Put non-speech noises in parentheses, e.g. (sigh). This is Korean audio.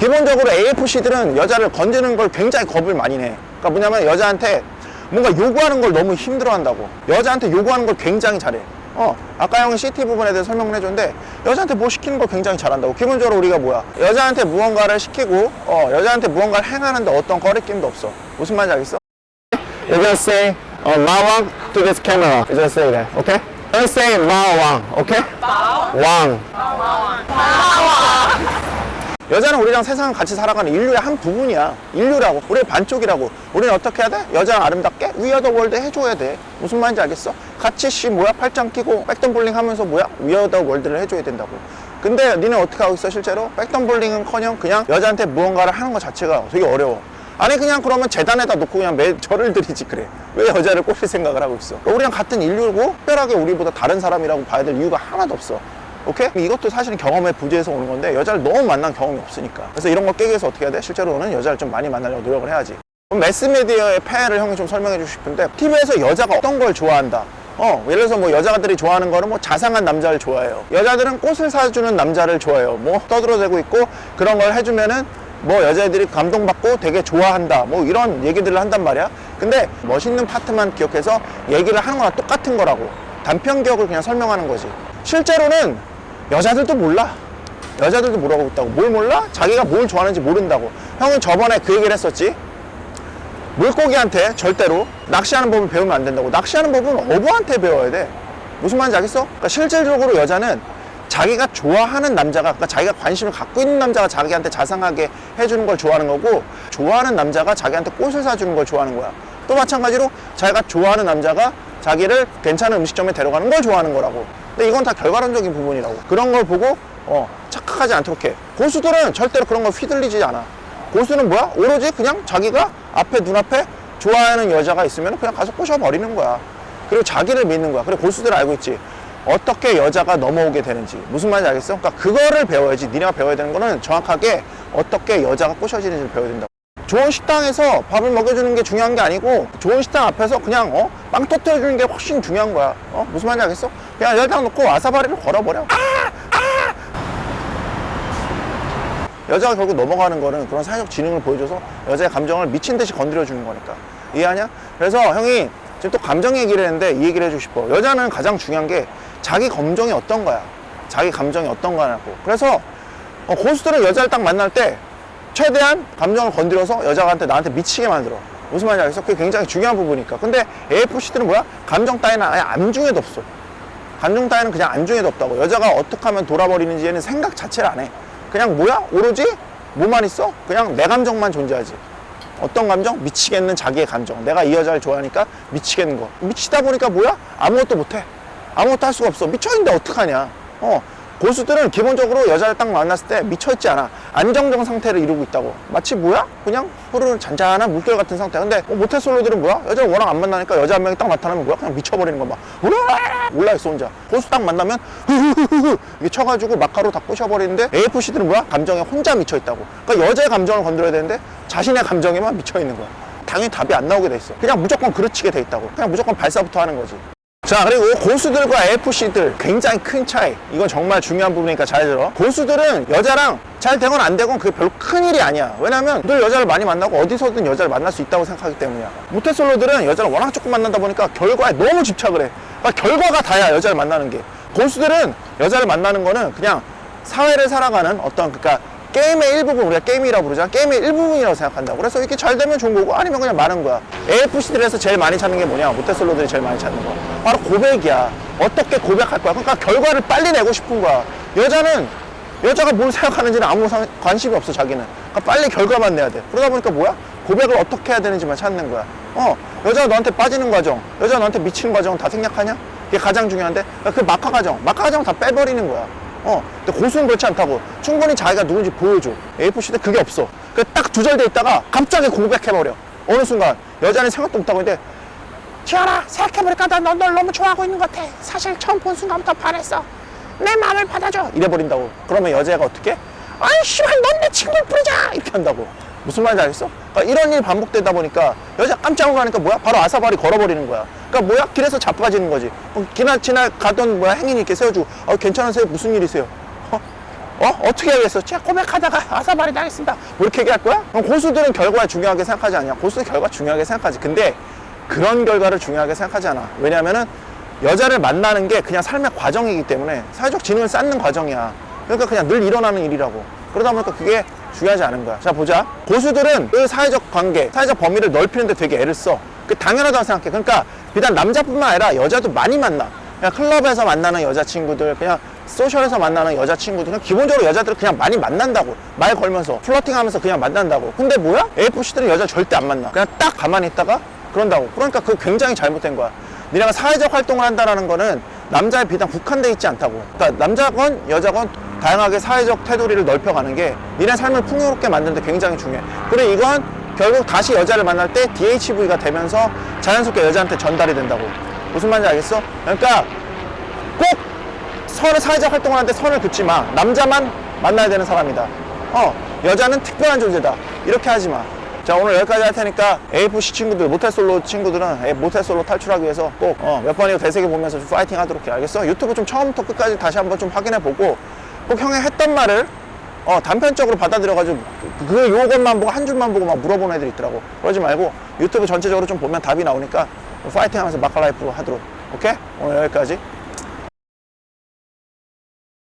기본적으로 AFC들은 여자를 건드는 걸 굉장히 겁을 많이 내. 그러니까 뭐냐면 여자한테 뭔가 요구하는 걸 너무 힘들어 한다고. 여자한테 요구하는 걸 굉장히 잘해. 어, 아까 형이 CT 부분에 대해서 설명을 해줬는데, 여자한테 뭐 시키는 걸 굉장히 잘한다고. 기본적으로 우리가 뭐야? 여자한테 무언가를 시키고, 어, 여자한테 무언가를 행하는데 어떤 거리낌도 없어. 무슨 말인지 알겠어? You just say, uh, 마왕 to this camera. You just say that, okay? Just say 마왕, okay? 왕. 여자는 우리랑 세상을 같이 살아가는 인류의 한 부분이야. 인류라고. 우리의 반쪽이라고. 우리는 어떻게 해야 돼? 여자랑 아름답게 위어더 월드 해줘야 돼. 무슨 말인지 알겠어? 같이 씨 뭐야? 팔짱 끼고 백덤볼링 하면서 뭐야? 위어더 월드를 해줘야 된다고. 근데 니는 어떻게 하고 있어 실제로? 백덤볼링은 커녕 그냥 여자한테 무언가를 하는 것 자체가 되게 어려워. 아니 그냥 그러면 재단에다 놓고 그냥 매 (laughs) 절을 드리지 그래 왜 여자를 꼬실 생각을 하고 있어 우리랑 같은 인류고 특별하게 우리보다 다른 사람이라고 봐야 될 이유가 하나도 없어 오케이? 이것도 사실은 경험의 부재에서 오는 건데 여자를 너무 만난 경험이 없으니까 그래서 이런 거 깨기 위해서 어떻게 해야 돼? 실제로는 여자를 좀 많이 만나려고 노력을 해야지 그럼 매스미디어의 폐해를 형이 좀 설명해 주고 싶은데 TV에서 여자가 어떤 걸 좋아한다 어, 예를 들어서 뭐 여자들이 좋아하는 거는 뭐 자상한 남자를 좋아해요. 여자들은 꽃을 사주는 남자를 좋아해요. 뭐 떠들어대고 있고 그런 걸 해주면은 뭐 여자애들이 감동받고 되게 좋아한다. 뭐 이런 얘기들을 한단 말이야. 근데 멋있는 파트만 기억해서 얘기를 하는 거랑 똑같은 거라고. 단편 기억을 그냥 설명하는 거지. 실제로는 여자들도 몰라. 여자들도 모르고 있다고. 뭘 몰라? 자기가 뭘 좋아하는지 모른다고. 형은 저번에 그 얘기를 했었지. 물고기한테 절대로 낚시하는 법을 배우면 안 된다고. 낚시하는 법은 어부한테 배워야 돼. 무슨 말인지 알겠어? 그러니까 실질적으로 여자는 자기가 좋아하는 남자가, 그러니까 자기가 관심을 갖고 있는 남자가 자기한테 자상하게 해주는 걸 좋아하는 거고, 좋아하는 남자가 자기한테 꽃을 사주는 걸 좋아하는 거야. 또 마찬가지로 자기가 좋아하는 남자가 자기를 괜찮은 음식점에 데려가는 걸 좋아하는 거라고. 근데 이건 다 결과론적인 부분이라고. 그런 걸 보고, 어, 착각하지 않도록 해. 고수들은 절대로 그런 걸 휘둘리지 않아. 고수는 뭐야? 오로지 그냥 자기가 앞에 눈앞에 좋아하는 여자가 있으면 그냥 가서 꼬셔버리는 거야. 그리고 자기를 믿는 거야. 그리고 고수들은 알고 있지. 어떻게 여자가 넘어오게 되는지. 무슨 말인지 알겠어? 그러니까 그거를 배워야지. 니네가 배워야 되는 거는 정확하게 어떻게 여자가 꼬셔지는지를 배워야 된다. 좋은 식당에서 밥을 먹여주는 게 중요한 게 아니고 좋은 식당 앞에서 그냥 어? 빵 터뜨려주는 게 훨씬 중요한 거야. 어? 무슨 말인지 알겠어? 그냥 열당 놓고 와사바리를 걸어버려. 여자가 결국 넘어가는 거는 그런 사회적 지능을 보여줘서 여자의 감정을 미친 듯이 건드려 주는 거니까 이해하냐? 그래서 형이 지금 또 감정 얘기를 했는데 이 얘기를 해주고 싶어 여자는 가장 중요한 게 자기 감정이 어떤 거야 자기 감정이 어떤 거냐고 그래서 어, 고수들은 여자를 딱 만날 때 최대한 감정을 건드려서 여자한테 나한테 미치게 만들어 무슨 말인지 알겠어? 그게 굉장히 중요한 부분이니까 근데 AFC들은 뭐야? 감정 따위는 아예 안중에도 없어 감정 따위는 그냥 안중에도 없다고 여자가 어떻게 하면 돌아버리는지에는 생각 자체를 안 해 그냥 뭐야? 오로지 뭐만 있어? 그냥 내 감정만 존재하지. 어떤 감정? 미치겠는 자기의 감정. 내가 이 여자를 좋아하니까 미치겠는 거. 미치다 보니까 뭐야? 아무것도 못 해. 아무것도 할 수가 없어. 미쳐있는데 어떡하냐. 어. 고수들은 기본적으로 여자를 딱 만났을 때 미쳐있지 않아. 안정적 상태를 이루고 있다고. 마치 뭐야? 그냥 흐르는 잔잔한 물결 같은 상태. 근데 어, 모태솔로들은 뭐야? 여자를 워낙 안 만나니까 여자 한 명이 딱 나타나면 뭐야? 그냥 미쳐버리는 거 막. 올라있어 혼자. 고수 딱 만나면 흐흐흐흐 미쳐가지고 마카로 다 꼬셔버리는데 AFC들은 뭐야? 감정에 혼자 미쳐있다고. 그러니까 여자의 감정을 건드려야 되는데 자신의 감정에만 미쳐있는 거야. 당연히 답이 안 나오게 돼 있어. 그냥 무조건 그르치게 돼 있다고. 그냥 무조건 발사부터 하는 거지. 자 그리고 고수들과 AFC들 굉장히 큰 차이. 이건 정말 중요한 부분이니까 잘 들어. 고수들은 여자랑 잘 되건 안 되건 그게 별로 큰 일이 아니야. 왜냐면 늘 여자를 많이 만나고 어디서든 여자를 만날 수 있다고 생각하기 때문이야. 모태솔로들은 여자를 워낙 조금 만난다 보니까 결과에 너무 집착을 해. 그러니까 결과가 다야 여자를 만나는 게. 고수들은 여자를 만나는 거는 그냥 사회를 살아가는 어떤 그러니까 게임의 일부분 우리가 게임이라고 부르잖아 게임의 일부분이라고 생각한다고. 그래서 이렇게 잘 되면 좋은 거고 아니면 그냥 많은 거야. AFC들에서 제일 많이 찾는 게 뭐냐? 모태솔로들이 제일 많이 찾는 거. 바로 고백이야. 어떻게 고백할 거야? 그러니까 결과를 빨리 내고 싶은 거야. 여자는 여자가 뭘 생각하는지는 아무 상- 관심이 없어 자기는. 그러니까 빨리 결과만 내야 돼. 그러다 보니까 뭐야? 고백을 어떻게 해야 되는지만 찾는 거야. 어 여자가 너한테 빠지는 과정 여자가 너한테 미치는 과정은 다 생략하냐? 그게 가장 중요한데 그러니까 그 마카 과정. 마카 과정 다 빼버리는 거야 어, 근데 고수는 그렇지 않다고. 충분히 자기가 누군지 보여줘. AFC 때 그게 없어. 그 딱 두절돼 있다가 갑자기 고백해버려. 어느 순간 여자는 생각도 못하고 있는데 지아라 생각해보니까 난널 너무 좋아하고 있는 것 같아. 사실 처음 본 순간부터 반했어. 내 마음을 받아줘. 이래버린다고. 그러면 여자가 어떻게? 아이 씨발 넌 내 친구를 부르자 이렇게 한다고. 무슨 말인지 알겠어? 그러니까 이런 일이 반복되다 보니까 여자 깜짝 놀라니까 뭐야? 바로 아사발이 걸어버리는 거야. 그러니까 뭐야? 길에서 자빠지는 거지. 어, 지나 가던 뭐야 행인이 이렇게 세워주고 어, 괜찮으세요? 무슨 일이세요? 어? 어? 어떻게 하겠어? 제가 고백하다가 아사발이 당했습니다. 뭐 이렇게 얘기할 거야? 그럼 고수들은 결과 중요하게 생각하지 않냐? 고수는 결과 중요하게 생각하지. 근데 그런 결과를 중요하게 생각하지 않아. 왜냐면은 여자를 만나는 게 그냥 삶의 과정이기 때문에 사회적 지능을 쌓는 과정이야. 그러니까 그냥 늘 일어나는 일이라고. 그러다 보니까 그게 중요하지 않은 거야. 자, 보자. 고수들은 그 사회적 관계, 사회적 범위를 넓히는데 되게 애를 써. 그 당연하다고 생각해. 그러니까 비단 남자뿐만 아니라 여자도 많이 만나. 그냥 클럽에서 만나는 여자친구들, 그냥 소셜에서 만나는 여자친구들, 그냥 기본적으로 여자들 그냥 많이 만난다고. 말 걸면서, 플러팅 하면서 그냥 만난다고. 근데 뭐야? AFC들은 여자 절대 안 만나. 그냥 딱 가만히 있다가 그런다고. 그러니까 그거 굉장히 잘못된 거야. 니네가 사회적 활동을 한다라는 거는 남자에 비단 국한돼 있지 않다고. 그러니까 남자건 여자건 다양하게 사회적 테두리를 넓혀가는 게 니네 삶을 풍요롭게 만드는데 굉장히 중요해. 그래 이건 결국 다시 여자를 만날 때 DHV가 되면서 자연스럽게 여자한테 전달이 된다고. 무슨 말인지 알겠어? 그러니까 꼭 선을 사회적 활동을 하는데 선을 긋지 마. 남자만 만나야 되는 사람이다. 어, 여자는 특별한 존재다. 이렇게 하지 마. 자, 오늘 여기까지 할 테니까 AFC 친구들, 모태솔로 친구들은 에, 모태솔로 탈출하기 위해서 꼭 어, 몇 번이고 되새겨 보면서 좀 파이팅 하도록 해. 알겠어? 유튜브 좀 처음부터 끝까지 다시 한번 좀 확인해 보고 꼭 형이 했던 말을 어, 단편적으로 받아들여가지고 그, 그 요것만 보고 한 줄만 보고 막 물어보는 애들이 있더라고. 그러지 말고 유튜브 전체적으로 좀 보면 답이 나오니까 파이팅 하면서 마카라이프로 하도록. 오케이? 오늘 여기까지.